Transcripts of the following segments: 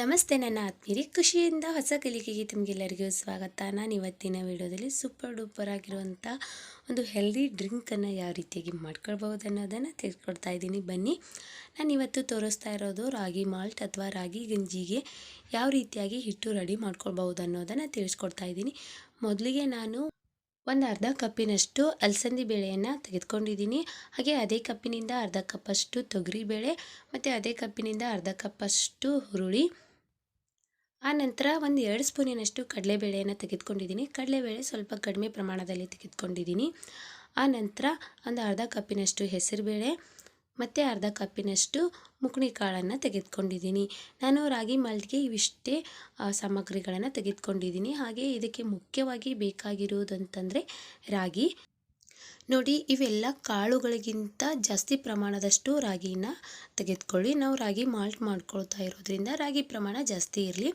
ನಮಸ್ತೆ, ನನ್ನ ಆತ್ಮೀರಿ ಖುಷಿಯಿಂದ ಹೊಸ ಕಲಿಕೆಗೆ ತಮಗೆಲ್ಲರಿಗೂ ಸ್ವಾಗತ. ನಾನು ಇವತ್ತಿನ ವಿಡಿಯೋದಲ್ಲಿ ಸೂಪರ್ ಡೂಪರ್ ಆಗಿರುವಂಥ ಒಂದು ಹೆಲ್ದಿ ಡ್ರಿಂಕನ್ನು ಯಾವ ರೀತಿಯಾಗಿ ಮಾಡ್ಕೊಳ್ಬೋದು ಅನ್ನೋದನ್ನು ತಿಳ್ಕೊಡ್ತಾ ಇದ್ದೀನಿ. ಬನ್ನಿ, ನಾನು ಇವತ್ತು ತೋರಿಸ್ತಾ ಇರೋದು ರಾಗಿ ಮಾಲ್ಟ್ ಅಥವಾ ರಾಗಿ ಗಂಜಿಗೆ ಯಾವ ರೀತಿಯಾಗಿ ಹಿಟ್ಟು ರೆಡಿ ಮಾಡ್ಕೊಳ್ಬೋದು ಅನ್ನೋದನ್ನು ತಿಳಿಸ್ಕೊಡ್ತಾ ಇದ್ದೀನಿ. ಮೊದಲಿಗೆ ನಾನು ಒಂದು ಅರ್ಧ ಕಪ್ಪಿನಷ್ಟು ಅಲಸಂದಿ ಬೇಳೆಯನ್ನು ತೆಗೆದುಕೊಂಡಿದ್ದೀನಿ. ಹಾಗೆ ಅದೇ ಕಪ್ಪಿನಿಂದ ಅರ್ಧ ಕಪ್ಪಷ್ಟು ತೊಗರಿಬೇಳೆ, ಮತ್ತು ಅದೇ ಕಪ್ಪಿನಿಂದ ಅರ್ಧ ಕಪ್ಪಷ್ಟು ಹುರುಳಿ ಆ ನಂತರ ಒಂದು ಎರಡು ಸ್ಪೂನಿನಷ್ಟು ಕಡಲೆಬೇಳೆಯನ್ನು ತೆಗೆದುಕೊಂಡಿದ್ದೀನಿ. ಕಡಲೆಬೇಳೆ ಸ್ವಲ್ಪ ಕಡಿಮೆ ಪ್ರಮಾಣದಲ್ಲಿ ತೆಗೆದುಕೊಂಡಿದ್ದೀನಿ. ಆ ನಂತರ ಒಂದು ಅರ್ಧ ಕಪ್ಪಿನಷ್ಟು ಹೆಸರುಬೇಳೆ ಮತ್ತು ಅರ್ಧ ಕಪ್ಪಿನಷ್ಟು ಮುಕುಣಿ ಕಾಳನ್ನು ತೆಗೆದುಕೊಂಡಿದ್ದೀನಿ. ನಾನು ರಾಗಿ ಮಾಲ್ಟ್ಗೆ ಇವಿಷ್ಟೇ ಸಾಮಗ್ರಿಗಳನ್ನು ತೆಗೆದುಕೊಂಡಿದ್ದೀನಿ. ಹಾಗೆ ಇದಕ್ಕೆ ಮುಖ್ಯವಾಗಿ ಬೇಕಾಗಿರುವುದಂತಂದರೆ ರಾಗಿ. ನೋಡಿ, ಇವೆಲ್ಲ ಕಾಳುಗಳಿಗಿಂತ ಜಾಸ್ತಿ ಪ್ರಮಾಣದಷ್ಟು ರಾಗಿನ ತೆಗೆದುಕೊಳ್ಳಿ. ನಾವು ರಾಗಿ ಮಾಲ್ಟ್ ಮಾಡ್ಕೊಳ್ತಾ ಇರೋದ್ರಿಂದ ರಾಗಿ ಪ್ರಮಾಣ ಜಾಸ್ತಿ ಇರಲಿ.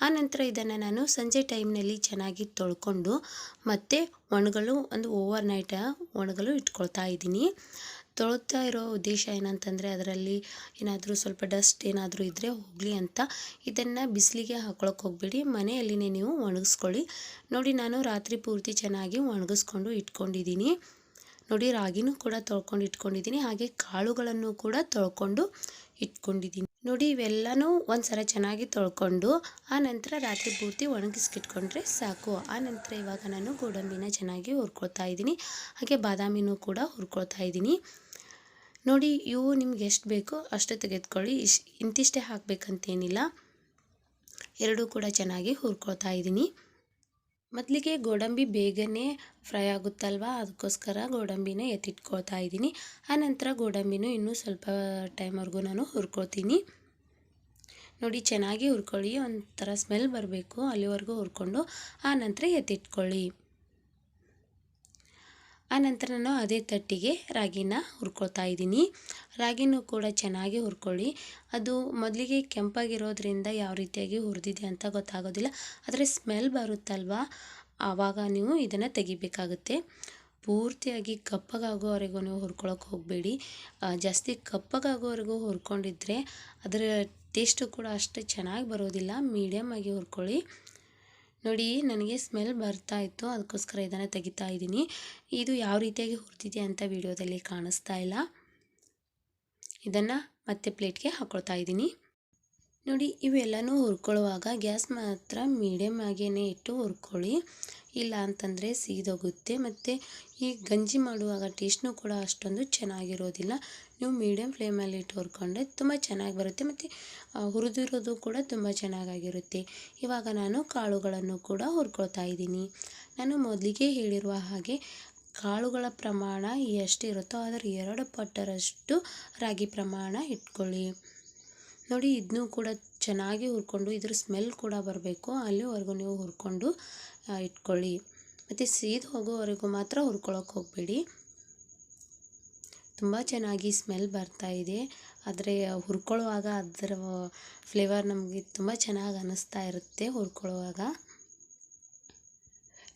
ಆನಂತರ ಇದನ್ನು ನಾನು ಸಂಜೆ ಟೈಮ್ನಲ್ಲಿ ಚೆನ್ನಾಗಿ ತೊಳ್ಕೊಂಡು ಮತ್ತು ಒಣಗಲು, ಒಂದು ಓವರ್ ನೈಟ್ ಒಣಗಲು ಇಟ್ಕೊಳ್ತಾ ಇದ್ದೀನಿ. ತೊಳ್ತಾ ಇರೋ ಉದ್ದೇಶ ಏನಂತಂದರೆ ಅದರಲ್ಲಿ ಏನಾದರೂ ಸ್ವಲ್ಪ ಡಸ್ಟ್ ಏನಾದರೂ ಇದ್ದರೆ ಹೋಗಲಿ ಅಂತ. ಇದನ್ನು ಬಿಸಿಲಿಗೆ ಹಾಕೊಳಕ್ಕೆ ಹೋಗಬೇಡಿ. ಮನೆಯಲ್ಲಿನೇ ನೀವು ಒಣಗಿಸ್ಕೊಳ್ಳಿ. ನೋಡಿ, ನಾನು ರಾತ್ರಿ ಪೂರ್ತಿ ಚೆನ್ನಾಗಿ ಒಣಗಿಸ್ಕೊಂಡು ಇಟ್ಕೊಂಡಿದ್ದೀನಿ. ನೋಡಿ ರಾಗಿನೂ ಕೂಡ ತೊಳ್ಕೊಂಡು ಇಟ್ಕೊಂಡಿದ್ದೀನಿ. ಹಾಗೆ ಕಾಳುಗಳನ್ನು ಕೂಡ ತೊಳ್ಕೊಂಡು ಇಟ್ಕೊಂಡಿದ್ದೀನಿ. ನೋಡಿ ಇವೆಲ್ಲನೂ ಒಂದು ಸಲ ಚೆನ್ನಾಗಿ ತೊಳ್ಕೊಂಡು ಆ ನಂತರ ರಾತ್ರಿ ಪೂರ್ತಿ ಒಣಗಿಸ್ಕಿಟ್ಕೊಂಡ್ರೆ ಸಾಕು. ಆ ನಂತರ ಇವಾಗ ನಾನು ಗೋಡಂಬಿನ ಚೆನ್ನಾಗಿ ಹುರ್ಕೊಳ್ತಾ ಇದ್ದೀನಿ. ಹಾಗೆ ಬಾದಾಮಿನೂ ಕೂಡ ಹುರ್ಕೊಳ್ತಾ ಇದ್ದೀನಿ. ನೋಡಿ ಇವು ನಿಮ್ಗೆ ಎಷ್ಟು ಬೇಕೋ ಅಷ್ಟು ತೆಗೆದುಕೊಳ್ಳಿ. ಇಶ್ ಇಂತಿಷ್ಟೇ ಹಾಕಬೇಕಂತೇನಿಲ್ಲ. ಎರಡೂ ಕೂಡ ಚೆನ್ನಾಗಿ ಹುರ್ಕೊಳ್ತಾ ಇದ್ದೀನಿ. ಮೊದಲಿಗೆ ಗೋಡಂಬಿ ಬೇಗನೆ ಫ್ರೈ ಆಗುತ್ತಲ್ವ? ಅದಕ್ಕೋಸ್ಕರ ಗೋಡಂಬಿನ ಎತ್ತಿಟ್ಕೊಳ್ತಾ ಇದ್ದೀನಿ. ಆನಂತರ ಗೋಡಂಬಿನೂ ಇನ್ನೂ ಸ್ವಲ್ಪ ಟೈಮ್ವರೆಗೂ ನಾನು ಹುರ್ಕೊಳ್ತೀನಿ. ನೋಡಿ, ಚೆನ್ನಾಗಿ ಹುರ್ಕೊಳ್ಳಿ. ಒಂಥರ ಸ್ಮೆಲ್ ಬರಬೇಕು ಅಲ್ಲಿವರೆಗೂ ಹುರ್ಕೊಂಡು. ಆನಂತರ ನಂತರ ಎತ್ತಿಟ್ಕೊಳ್ಳಿ. ಆನಂತರ ನಾನು ಅದೇ ತಟ್ಟಿಗೆ ರಾಗಿನ ಹುರ್ಕೊಳ್ತಾ ಇದ್ದೀನಿ. ರಾಗಿನೂ ಕೂಡ ಚೆನ್ನಾಗಿ ಹುರ್ಕೊಳ್ಳಿ. ಅದು ಮೊದಲಿಗೆ ಕೆಂಪಾಗಿರೋದ್ರಿಂದ ಯಾವ ರೀತಿಯಾಗಿ ಹುರಿದಿದೆ ಅಂತ ಗೊತ್ತಾಗೋದಿಲ್ಲ. ಆದರೆ ಸ್ಮೆಲ್ ಬರುತ್ತಲ್ವ? ಆವಾಗ ನೀವು ಇದನ್ನು ತೆಗಿಬೇಕಾಗುತ್ತೆ. ಪೂರ್ತಿಯಾಗಿ ಕಪ್ಪಗಾಗೋವರೆಗೂ ನೀವು ಹುರ್ಕೊಳಕ್ಕೆ ಹೋಗಬೇಡಿ. ಜಾಸ್ತಿ ಕಪ್ಪಗಾಗೋವರೆಗೂ ಹುರ್ಕೊಂಡಿದ್ರೆ ಅದರ ಟೇಸ್ಟು ಕೂಡ ಅಷ್ಟು ಚೆನ್ನಾಗಿ ಬರೋದಿಲ್ಲ. ಮೀಡಿಯಮ್ ಆಗಿ ಹುರ್ಕೊಳ್ಳಿ. ನೋಡಿ, ನನಗೆ ಸ್ಮೆಲ್ ಬರ್ತಾ ಇತ್ತು. ಅದಕ್ಕೋಸ್ಕರ ಇದನ್ನು ತೆಗಿತಾ ಇದ್ದೀನಿ. ಇದು ಯಾವ ರೀತಿಯಾಗಿ ಹುರ್ತಿದೆ ಅಂತ ವಿಡಿಯೋದಲ್ಲಿ ಕಾಣಿಸ್ತಾ ಇಲ್ಲ. ಇದನ್ನು ಮತ್ತೆ ಪ್ಲೇಟ್ಗೆ ಹಾಕ್ಕೊಳ್ತಾ ಇದ್ದೀನಿ. ನೋಡಿ, ಇವೆಲ್ಲನೂ ಹುರ್ಕೊಳ್ಳುವಾಗ ಗ್ಯಾಸ್ ಮಾತ್ರ ಮೀಡಿಯಮ್ ಆಗೇ ಇಟ್ಟು ಹುರ್ಕೊಳ್ಳಿ. ಇಲ್ಲ ಅಂತಂದರೆ ಸೀದೋಗುತ್ತೆ. ಮತ್ತು ಈ ಗಂಜಿ ಮಾಡುವಾಗ ಟೇಸ್ಟ್ನೂ ಕೂಡ ಅಷ್ಟೊಂದು ಚೆನ್ನಾಗಿರೋದಿಲ್ಲ. ನೀವು ಮೀಡಿಯಮ್ ಫ್ಲೇಮಲ್ಲಿ ಇಟ್ಟು ಹುರ್ಕೊಂಡ್ರೆ ತುಂಬ ಚೆನ್ನಾಗಿ ಬರುತ್ತೆ ಮತ್ತು ಹುರಿದಿರೋದು ಕೂಡ ತುಂಬ ಚೆನ್ನಾಗಾಗಿರುತ್ತೆ. ಇವಾಗ ನಾನು ಕಾಳುಗಳನ್ನು ಕೂಡ ಹುರ್ಕೊಳ್ತಾ ಇದ್ದೀನಿ. ನಾನು ಮೊದಲಿಗೆ ಹೇಳಿರುವ ಹಾಗೆ ಕಾಳುಗಳ ಪ್ರಮಾಣ ಎಷ್ಟಿರುತ್ತೋ ಅದರ ಎರಡು ಪಟ್ಟರಷ್ಟು ರಾಗಿ ಪ್ರಮಾಣ ಇಟ್ಕೊಳ್ಳಿ. ನೋಡಿ ಇದನ್ನೂ ಕೂಡ ಚೆನ್ನಾಗಿ ಹುರ್ಕೊಂಡು ಇದ್ರ ಸ್ಮೆಲ್ ಕೂಡ ಬರಬೇಕು. ಅಲ್ಲಿವರೆಗೂ ನೀವು ಹುರ್ಕೊಂಡು ಇಟ್ಕೊಳ್ಳಿ. ಮತ್ತು ಸೀದ್ ಹೋಗೋವರೆಗೂ ಮಾತ್ರ ಹುರ್ಕೊಳಕ್ಕೆ ಹೋಗಬೇಡಿ. ತುಂಬ ಚೆನ್ನಾಗಿ ಸ್ಮೆಲ್ ಬರ್ತಾ ಇದೆ. ಆದರೆ, ಹುರ್ಕೊಳ್ಳುವಾಗ ಅದರ ಫ್ಲೇವರ್ ನಮಗೆ ತುಂಬ ಚೆನ್ನಾಗಿ ಅನ್ನಿಸ್ತಾ ಇರುತ್ತೆ ಹುರ್ಕೊಳ್ಳುವಾಗ.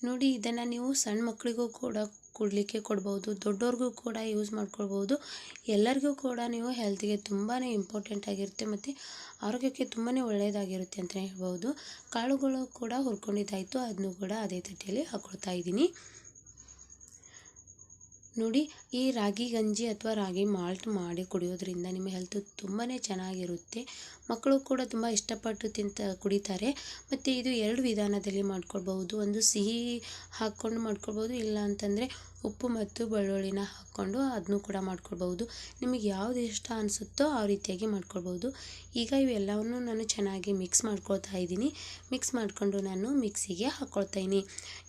ನೋಡಿ, ಇದನ್ನು ನೀವು ಸಣ್ಣ ಮಕ್ಕಳಿಗೂ ಕೂಡ ಕುಡಲಿಕ್ಕೆ ಕೊಡ್ಬೋದು ದೊಡ್ಡವ್ರಿಗೂ ಕೂಡ ಯೂಸ್ ಮಾಡ್ಕೊಳ್ಬೋದು. ಎಲ್ಲರಿಗೂ ಕೂಡ ನೀವು ಹೆಲ್ತಿಗೆ ತುಂಬಾ ಇಂಪಾರ್ಟೆಂಟ್ ಆಗಿರುತ್ತೆ ಮತ್ತು ಆರೋಗ್ಯಕ್ಕೆ ತುಂಬಾ ಒಳ್ಳೆಯದಾಗಿರುತ್ತೆ ಅಂತಲೇ ಹೇಳ್ಬೋದು. ಕಾಳುಗಳು ಕೂಡ ಹುರ್ಕೊಂಡಿದ್ದಾಯಿತು ಅದನ್ನು ಕೂಡ ಅದೇ ತಟ್ಟೆಯಲ್ಲಿ ಹಾಕ್ಕೊಳ್ತಾ ಇದ್ದೀನಿ. ನೋಡಿ, ಈ ರಾಗಿ ಗಂಜಿ ಅಥವಾ ರಾಗಿ ಮಾಲ್ಟ್ ಮಾಡಿ ಕುಡಿಯೋದ್ರಿಂದ ನಿಮ್ಮ ಹೆಲ್ತ್ ತುಂಬಾ ಚೆನ್ನಾಗಿರುತ್ತೆ. ಮಕ್ಕಳು ಕೂಡ ತುಂಬ ಇಷ್ಟಪಟ್ಟು ತಿಂತ, ಕುಡಿತಾರೆ. ಮತ್ತು ಇದು ಎರಡು ವಿಧಾನದಲ್ಲಿ ಮಾಡ್ಕೊಳ್ಬಹುದು. ಒಂದು ಸಿಹಿ ಹಾಕ್ಕೊಂಡು ಮಾಡ್ಕೊಳ್ಬೋದು ಇಲ್ಲ ಅಂತಂದರೆ ಉಪ್ಪು ಮತ್ತು ಬೆಳ್ಳುಳ್ಳಿನ ಹಾಕ್ಕೊಂಡು ಅದನ್ನೂ ಕೂಡ ಮಾಡ್ಕೊಳ್ಬೋದು ನಿಮಗೆ ಯಾವ್ದು ಇಷ್ಟ ಅನಿಸುತ್ತೋ ಆ ರೀತಿಯಾಗಿ ಮಾಡ್ಕೊಳ್ಬೋದು ಈಗ ಇವೆಲ್ಲವನ್ನು ನಾನು ಚೆನ್ನಾಗಿ ಮಿಕ್ಸ್ ಮಾಡ್ಕೊಳ್ತಾ ಇದ್ದೀನಿ. ಮಿಕ್ಸ್ ಮಾಡಿಕೊಂಡು ನಾನು ಮಿಕ್ಸಿಗೆ ಹಾಕ್ಕೊಳ್ತಾಯಿನಿ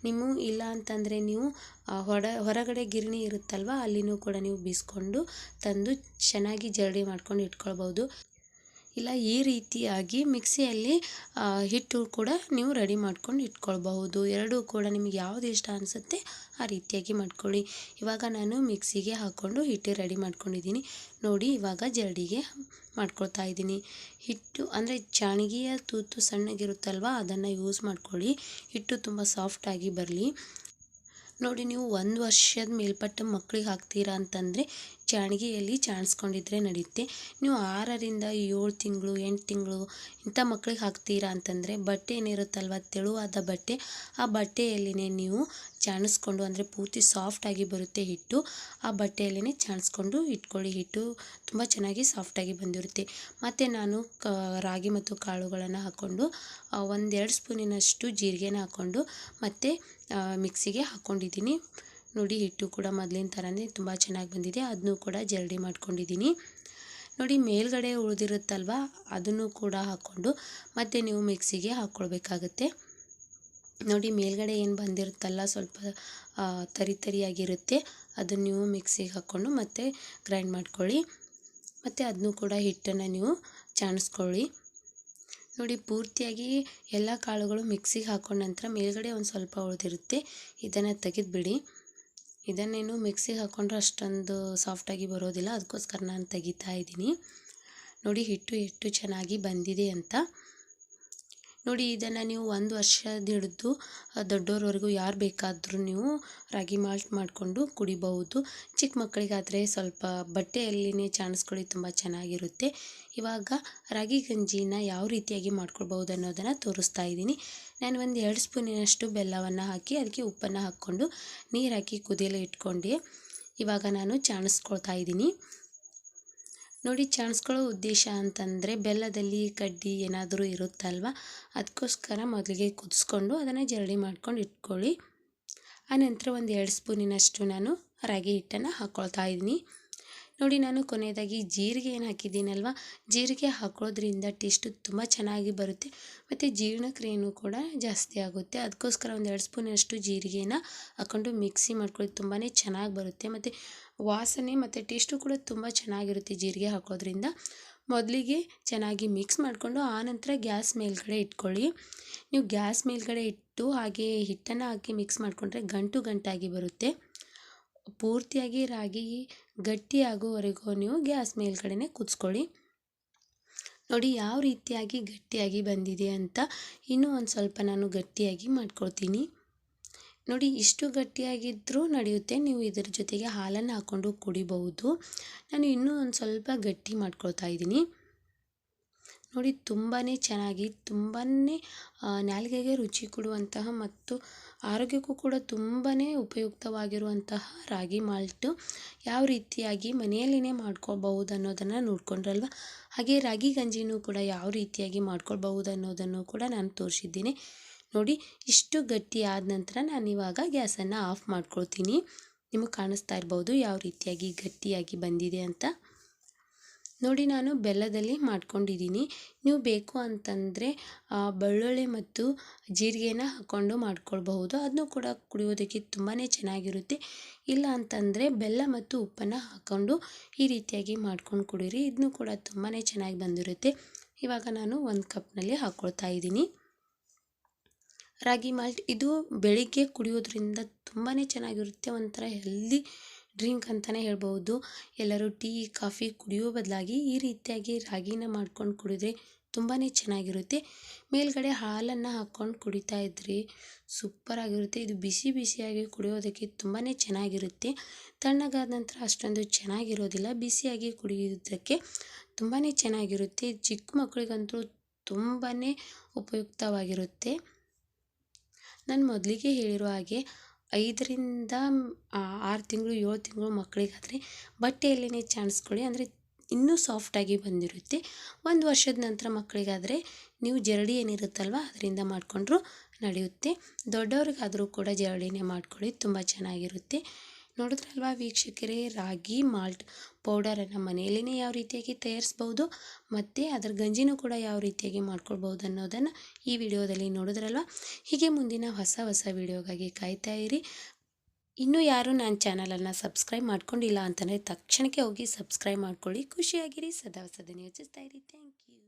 ನೀವು ಇಲ್ಲ ಅಂತಂದರೆ ನೀವು ಹೊಡ, ಹೊರಗಡೆ ಗಿರಣಿ ಇರುತ್ತಲ್ವ ಅಲ್ಲಿನೂ ಕೂಡ ನೀವು ಬೀಸ್ಕೊಂಡು ತಂದು ಚೆನ್ನಾಗಿ ಜರಡಿ ಮಾಡ್ಕೊಂಡು ಇಟ್ಕೊಳ್ಬೋದು ಇಲ್ಲ, ಈ ರೀತಿಯಾಗಿ ಮಿಕ್ಸಿಯಲ್ಲಿ ಹಿಟ್ಟು ಕೂಡ ನೀವು ರೆಡಿ ಮಾಡ್ಕೊಂಡು ಇಟ್ಕೊಳ್ಬಹುದು. ಎರಡೂ ಕೂಡ ನಿಮಗೆ ಯಾವುದು ಇಷ್ಟ ಅನಿಸುತ್ತೆ, ಆ ರೀತಿಯಾಗಿ ಮಾಡ್ಕೊಳ್ಳಿ. ಇವಾಗ ನಾನು ಮಿಕ್ಸಿಗೆ ಹಾಕ್ಕೊಂಡು ಹಿಟ್ಟು ರೆಡಿ ಮಾಡ್ಕೊಂಡಿದ್ದೀನಿ. ನೋಡಿ, ಇವಾಗ ಜರಡಿಗೆ ಮಾಡ್ಕೊಳ್ತಾ ಇದ್ದೀನಿ. ಹಿಟ್ಟು, ಅಂದರೆ ಚಾಣಿಗೆಯ ತೂತು ಸಣ್ಣಗಿರುತ್ತಲ್ವ, ಅದನ್ನು ಯೂಸ್ ಮಾಡ್ಕೊಳ್ಳಿ. ಹಿಟ್ಟು ತುಂಬ ಸಾಫ್ಟಾಗಿ ಬರಲಿ. ನೋಡಿ, ನೀವು ಒಂದು ವರ್ಷದ ಮೇಲ್ಪಟ್ಟ ಮಕ್ಳಿಗೆ ಹಾಕ್ತೀರಾ ಅಂತಂದರೆ ಚಾಣಿಗೆಯಲ್ಲಿ ಚಾಣಿಸ್ಕೊಂಡಿದ್ರೆ ನಡೆಯುತ್ತೆ. ನೀವು ಆರರಿಂದ ಏಳು ತಿಂಗಳು, ಎಂಟು ತಿಂಗಳು ಇಂಥ ಮಕ್ಳಿಗೆ ಹಾಕ್ತೀರಾ ಅಂತಂದರೆ ಬಟ್ಟೆ ಏನಿರುತ್ತಲ್ವ, ತೆಳುವಾದ ಬಟ್ಟೆ, ಆ ಬಟ್ಟೆಯಲ್ಲಿನೇ ನೀವು ಚಾಣಿಸ್ಕೊಂಡು, ಅಂದರೆ ಪೂರ್ತಿ ಸಾಫ್ಟಾಗಿ ಬರುತ್ತೆ ಹಿಟ್ಟು, ಆ ಬಟ್ಟೆಯಲ್ಲಿನೇ ಚಾಣಿಸ್ಕೊಂಡು ಇಟ್ಕೊಳ್ಳಿ. ಹಿಟ್ಟು ತುಂಬ ಚೆನ್ನಾಗಿ ಸಾಫ್ಟಾಗಿ ಬಂದಿರುತ್ತೆ. ಮತ್ತು ನಾನು ರಾಗಿ ಮತ್ತು ಕಾಳುಗಳನ್ನು ಹಾಕ್ಕೊಂಡು ಒಂದೆರಡು ಸ್ಪೂನಿನಷ್ಟು ಜೀರಿಗೆನ ಹಾಕ್ಕೊಂಡು, ಮತ್ತು ಮಿಕ್ಸಿಗೆ ಹಾಕ್ಕೊಂಡಿದ್ದೀನಿ. ನೋಡಿ, ಹಿಟ್ಟು ಕೂಡ ಮೊದಲಿನ ಥರನೇ ತುಂಬ ಚೆನ್ನಾಗಿ ಬಂದಿದೆ. ಅದನ್ನು ಕೂಡ ಜರಡಿ ಮಾಡ್ಕೊಂಡಿದ್ದೀನಿ. ನೋಡಿ, ಮೇಲ್ಗಡೆ ಉಳಿದಿರುತ್ತಲ್ವ, ಅದನ್ನು ಕೂಡ ಹಾಕ್ಕೊಂಡು ಮತ್ತೆ ನೀವು ಮಿಕ್ಸಿಗೆ ಹಾಕ್ಕೊಳ್ಬೇಕಾಗತ್ತೆ. ನೋಡಿ, ಮೇಲ್ಗಡೆ ಏನು ಬಂದಿರುತ್ತಲ್ಲ, ಸ್ವಲ್ಪ ತರಿ ತರಿಯಾಗಿರುತ್ತೆ. ಅದನ್ನು ನೀವು ಮಿಕ್ಸಿಗೆ ಹಾಕ್ಕೊಂಡು ಮತ್ತೆ ಗ್ರೈಂಡ್ ಮಾಡ್ಕೊಳ್ಳಿ. ಮತ್ತು ಅದನ್ನು ಕೂಡ ಹಿಟ್ಟನ್ನು ನೀವು ಚಾಣಿಸ್ಕೊಳ್ಳಿ. ನೋಡಿ ಪೂರ್ತಿಯಾಗಿ ಎಲ್ಲ ಕಾಳುಗಳು ಮಿಕ್ಸಿಗೆ ಹಾಕೊಂಡ ನಂತರ ಮೇಲ್ಗಡೆ ಒಂದು ಸ್ವಲ್ಪ ಉಳಿದಿರುತ್ತೆ. ಇದನ್ನು ತೆಗೆದುಬಿಡಿ. ಇದನ್ನೇನು ಮಿಕ್ಸಿಗೆ ಹಾಕ್ಕೊಂಡ್ರೆ ಅಷ್ಟೊಂದು ಸಾಫ್ಟಾಗಿ ಬರೋದಿಲ್ಲ. ಅದಕ್ಕೋಸ್ಕರ ನಾನು ತೆಗಿತಾ ಇದ್ದೀನಿ. ನೋಡಿ ಹಿಟ್ಟು ಎಷ್ಟು ಚೆನ್ನಾಗಿ ಬಂದಿದೆ ಅಂತ. ನೋಡಿ ಇದನ್ನು ನೀವು ಒಂದು ವರ್ಷದ ಹಿಡಿದು ದೊಡ್ಡವರವರೆಗೂ ಯಾರು ಬೇಕಾದರೂ ನೀವು ರಾಗಿ ಮಾಲ್ಟ್ ಮಾಡಿಕೊಂಡು ಕುಡಿಬಹುದು. ಚಿಕ್ಕ ಮಕ್ಕಳಿಗಾದರೆ ಸ್ವಲ್ಪ ಬಟ್ಟೆಯಲ್ಲಿನೇ ಚಾಣಿಸ್ಕೊಳ್ಳಿ ತುಂಬ ಚೆನ್ನಾಗಿರುತ್ತೆ. ಇವಾಗ ರಾಗಿ ಗಂಜಿನ ಯಾವ ರೀತಿಯಾಗಿ ಮಾಡ್ಕೊಳ್ಬಹುದು ಅನ್ನೋದನ್ನು ತೋರಿಸ್ತಾ ಇದ್ದೀನಿ. ನಾನು ಒಂದು ಎರಡು ಸ್ಪೂನಿನಷ್ಟು ಬೆಲ್ಲವನ್ನು ಹಾಕಿ ಅದಕ್ಕೆ ಉಪ್ಪನ್ನು ಹಾಕ್ಕೊಂಡು ನೀರು ಹಾಕಿ ಕುದಿಯಲು ಇಟ್ಕೊಂಡೆ. ಇವಾಗ ನಾನು ಚಾಣಿಸ್ಕೊಳ್ತಾ ಇದ್ದೀನಿ. ನೋಡಿ ಚಾಣಿಸ್ಕೊಳ್ಳೋ ಉದ್ದೇಶ ಅಂತಂದರೆ ಬೆಲ್ಲದಲ್ಲಿ ಕಡ್ಡಿ ಏನಾದರೂ ಇರುತ್ತಲ್ವ ಅದಕ್ಕೋಸ್ಕರ ಮೊದಲಿಗೆ ಕುದಿಸ್ಕೊಂಡು ಅದನ್ನು ಜರಡಿ ಮಾಡ್ಕೊಂಡು ಇಟ್ಕೊಳ್ಳಿ. ಆನಂತರ ಒಂದು ಎರಡು ಸ್ಪೂನಿನಷ್ಟು ನಾನು ರಾಗಿ ಹಿಟ್ಟನ್ನು ಹಾಕ್ಕೊಳ್ತಾ ಇದ್ದೀನಿ. ನೋಡಿ ನಾನು ಕೊನೆಯದಾಗಿ ಜೀರಿಗೆ ಏನು ಹಾಕಿದ್ದೀನಲ್ವ? ಜೀರಿಗೆ ಹಾಕೋದ್ರಿಂದ ಟೇಸ್ಟು ತುಂಬ ಚೆನ್ನಾಗಿ ಬರುತ್ತೆ. ಮತ್ತು ಜೀರ್ಣಕ್ರಿಯೆಯೂ ಕೂಡ ಜಾಸ್ತಿ ಆಗುತ್ತೆ. ಅದಕ್ಕೋಸ್ಕರ ಒಂದು ಎರಡು ಸ್ಪೂನಷ್ಟು ಜೀರಿಗೆನ ಹಾಕ್ಕೊಂಡು ಮಿಕ್ಸಿ ಮಾಡ್ಕೊಳ್ಳಿ. ತುಂಬಾ ಚೆನ್ನಾಗಿ ಬರುತ್ತೆ. ಮತ್ತು ವಾಸನೆ ಮತ್ತು ಟೇಸ್ಟು ಕೂಡ ತುಂಬ ಚೆನ್ನಾಗಿರುತ್ತೆ ಜೀರಿಗೆ ಹಾಕೋದ್ರಿಂದ. ಮೊದಲಿಗೆ ಚೆನ್ನಾಗಿ ಮಿಕ್ಸ್ ಮಾಡಿಕೊಂಡು ಆನಂತರ ಗ್ಯಾಸ್ ಮೇಲ್ಗಡೆ ಇಟ್ಕೊಳ್ಳಿ. ನೀವು ಗ್ಯಾಸ್ ಮೇಲ್ಗಡೆ ಇಟ್ಟು ಹಾಗೆ ಹಿಟ್ಟನ್ನು ಹಾಕಿ ಮಿಕ್ಸ್ ಮಾಡಿಕೊಂಡ್ರೆ ಗಂಟು ಗಂಟಾಗಿ ಬರುತ್ತೆ. ಪೂರ್ತಿಯಾಗಿ ರಾಗಿ ಗಟ್ಟಿ ಆಗೋವರೆಗೂ ನೀವು ಗ್ಯಾಸ್ ಮೇಲ್ಗಡೆನೆ ಕುದಿಸ್ಕೊಳ್ಳಿ ನೋಡಿ ಯಾವ ರೀತಿಯಾಗಿ ಗಟ್ಟಿಯಾಗಿ ಬಂದಿದೆ ಅಂತ ಇನ್ನೂ ಒಂದು ಸ್ವಲ್ಪ ನಾನು ಗಟ್ಟಿಯಾಗಿ ಮಾಡ್ಕೊಳ್ತೀನಿ. ನೋಡಿ ಇಷ್ಟು ಗಟ್ಟಿಯಾಗಿದ್ದರೂ ನಡೆಯುತ್ತೆ, ನೀವು ಇದರ ಜೊತೆಗೆ ಹಾಲನ್ನು ಹಾಕ್ಕೊಂಡು ಕುಡಿಬಹುದು. ನಾನು ಇನ್ನೂ ಒಂದು ಸ್ವಲ್ಪ ಗಟ್ಟಿ ಮಾಡ್ಕೊಳ್ತಾ ಇದ್ದೀನಿ. ನೋಡಿ ತುಂಬಾ ಚೆನ್ನಾಗಿ ತುಂಬಾ ನಾಲಿಗೆಗೆ ರುಚಿ ಕೊಡುವಂತಹ ಮತ್ತು ಆರೋಗ್ಯಕ್ಕೂ ಕೂಡ ತುಂಬಾ ಉಪಯುಕ್ತವಾಗಿರುವಂತಹ ರಾಗಿ ಮಾಲ್ಟು ಯಾವ ರೀತಿಯಾಗಿ ಮನೆಯಲ್ಲಿನೇ ಮಾಡ್ಕೊಳ್ಬಹುದು ಅನ್ನೋದನ್ನು ನೋಡಿಕೊಂಡ್ರಲ್ವ? ಹಾಗೆ ರಾಗಿ ಗಂಜಿನೂ ಕೂಡ ಯಾವ ರೀತಿಯಾಗಿ ಮಾಡ್ಕೊಳ್ಬಹುದು ಅನ್ನೋದನ್ನು ಕೂಡ ನಾನು ತೋರಿಸಿದ್ದೀನಿ. ನೋಡಿ, ಇಷ್ಟು ಗಟ್ಟಿ ಆದ ನಂತರ ನಾನು ಇವಾಗ ಗ್ಯಾಸನ್ನು ಆಫ್ ಮಾಡ್ಕೊಳ್ತೀನಿ. ನಿಮಗೆ ಕಾಣಿಸ್ತಾ ಇರ್ಬೋದು ಯಾವ ರೀತಿಯಾಗಿ ಗಟ್ಟಿಯಾಗಿ ಬಂದಿದೆ ಅಂತ. ನೋಡಿ ನಾನು ಬೆಲ್ಲದಲ್ಲಿ ಮಾಡ್ಕೊಂಡಿದ್ದೀನಿ. ನೀವು ಬೇಕು ಅಂತಂದರೆ ಬೆಳ್ಳುಳ್ಳಿ ಮತ್ತು ಜೀರಿಗೆನ ಹಾಕ್ಕೊಂಡು ಮಾಡ್ಕೊಳ್ಬಹುದು. ಅದನ್ನು ಕೂಡ ಕುಡಿಯೋದಕ್ಕೆ ತುಂಬಾ ಚೆನ್ನಾಗಿರುತ್ತೆ. ಇಲ್ಲ ಅಂತಂದರೆ, ಬೆಲ್ಲ ಮತ್ತು ಉಪ್ಪನ್ನು ಹಾಕ್ಕೊಂಡು ಈ ರೀತಿಯಾಗಿ ಮಾಡ್ಕೊಂಡು ಕುಡೀರಿ. ಇದನ್ನು ಕೂಡ ತುಂಬಾ ಚೆನ್ನಾಗಿ ಬಂದಿರುತ್ತೆ. ಇವಾಗ ನಾನು ಒಂದು ಕಪ್ನಲ್ಲಿ ಹಾಕ್ಕೊಳ್ತಾ ಇದ್ದೀನಿ. ರಾಗಿ ಮಾಲ್ಟ್, ಇದು ಬೆಳಿಗ್ಗೆ ಕುಡಿಯೋದ್ರಿಂದ ತುಂಬಾ ಚೆನ್ನಾಗಿರುತ್ತೆ. ಒಂಥರ ಹೆಲ್ದಿ ಡ್ರಿಂಕ್ ಅಂತಲೇ ಹೇಳ್ಬೋದು ಎಲ್ಲರೂ ಟೀ, ಕಾಫಿ ಕುಡಿಯೋ ಬದಲಾಗಿ ಈ ರೀತಿಯಾಗಿ ರಾಗಿನ ಮಾಡ್ಕೊಂಡು ಕುಡಿದ್ರೆ ತುಂಬಾ ಚೆನ್ನಾಗಿರುತ್ತೆ. ಮೇಲ್ಗಡೆ ಹಾಲನ್ನು ಹಾಕ್ಕೊಂಡು ಕುಡಿತಾ ಇದ್ರಿ ಸೂಪರಾಗಿರುತ್ತೆ. ಇದು ಬಿಸಿ ಬಿಸಿಯಾಗಿ ಕುಡಿಯೋದಕ್ಕೆ ತುಂಬಾ ಚೆನ್ನಾಗಿರುತ್ತೆ. ತಣ್ಣಗಾದ ನಂತರ ಅಷ್ಟೊಂದು ಚೆನ್ನಾಗಿರೋದಿಲ್ಲ. ಬಿಸಿಯಾಗಿ ಕುಡಿಯೋದಕ್ಕೆ ತುಂಬಾ ಚೆನ್ನಾಗಿರುತ್ತೆ. ಚಿಕ್ಕ ಮಕ್ಕಳಿಗಂತೂ ತುಂಬಾ ಉಪಯುಕ್ತವಾಗಿರುತ್ತೆ. ನಾನು ಮೊದಲಿಗೆ ಹೇಳಿರೋ ಹಾಗೆ ಐದರಿಂದ ಆರು ತಿಂಗಳು, ಏಳು ತಿಂಗಳು ಮಕ್ಕಳಿಗಾದರೆ ಬಟ್ಟೆಯಲ್ಲಿನೇ ಚಾಣಿಸ್ಕೊಳ್ಳಿ ಅಂದರೆ ಇನ್ನೂ ಸಾಫ್ಟಾಗಿ ಬಂದಿರುತ್ತೆ. ಒಂದು ವರ್ಷದ ನಂತರ ಮಕ್ಕಳಿಗಾದರೆ ನೀವು ಜರಡಿ ಏನಿರುತ್ತಲ್ವ, ಅದರಿಂದ ಮಾಡಿಕೊಂಡ್ರು ನಡೆಯುತ್ತೆ. ದೊಡ್ಡವ್ರಿಗಾದರೂ ಕೂಡ ಜರಡಿನೇ ಮಾಡ್ಕೊಳ್ಳಿ, ತುಂಬ ಚೆನ್ನಾಗಿರುತ್ತೆ. ನೋಡಿದ್ರಲ್ವಾ ವೀಕ್ಷಕರೇ? ರಾಗಿ, ಮಾಲ್ಟ್ ಪೌಡರನ್ನು ಮನೆಯಲ್ಲೇ ಯಾವ ರೀತಿಯಾಗಿ ತಯಾರಿಸ್ಬೋದು, ಮತ್ತು ಅದರ ಗಂಜಿನೂ ಕೂಡ ಯಾವ ರೀತಿಯಾಗಿ ಮಾಡ್ಕೊಳ್ಬೋದು ಅನ್ನೋದನ್ನು ಈ ವಿಡಿಯೋದಲ್ಲಿ ನೋಡಿದ್ರಲ್ವ? ಹೀಗೆ ಮುಂದಿನ ಹೊಸ ಹೊಸ ವಿಡಿಯೋಗಾಗಿ ಕಾಯ್ತಾ ಇರಿ. ಇನ್ನೂ ಯಾರು ನನ್ನ ಚಾನಲನ್ನು ಸಬ್ಸ್ಕ್ರೈಬ್ ಮಾಡ್ಕೊಂಡಿಲ್ಲ ಅಂತಂದರೆ ತಕ್ಷಣಕ್ಕೆ ಹೋಗಿ ಸಬ್ಸ್ಕ್ರೈಬ್ ಮಾಡ್ಕೊಳ್ಳಿ. ಖುಷಿಯಾಗಿರಿ. ಸದಾ ಸದಾ ಯೋಚಿಸ್ತಾ ಇರಿ. Thank you.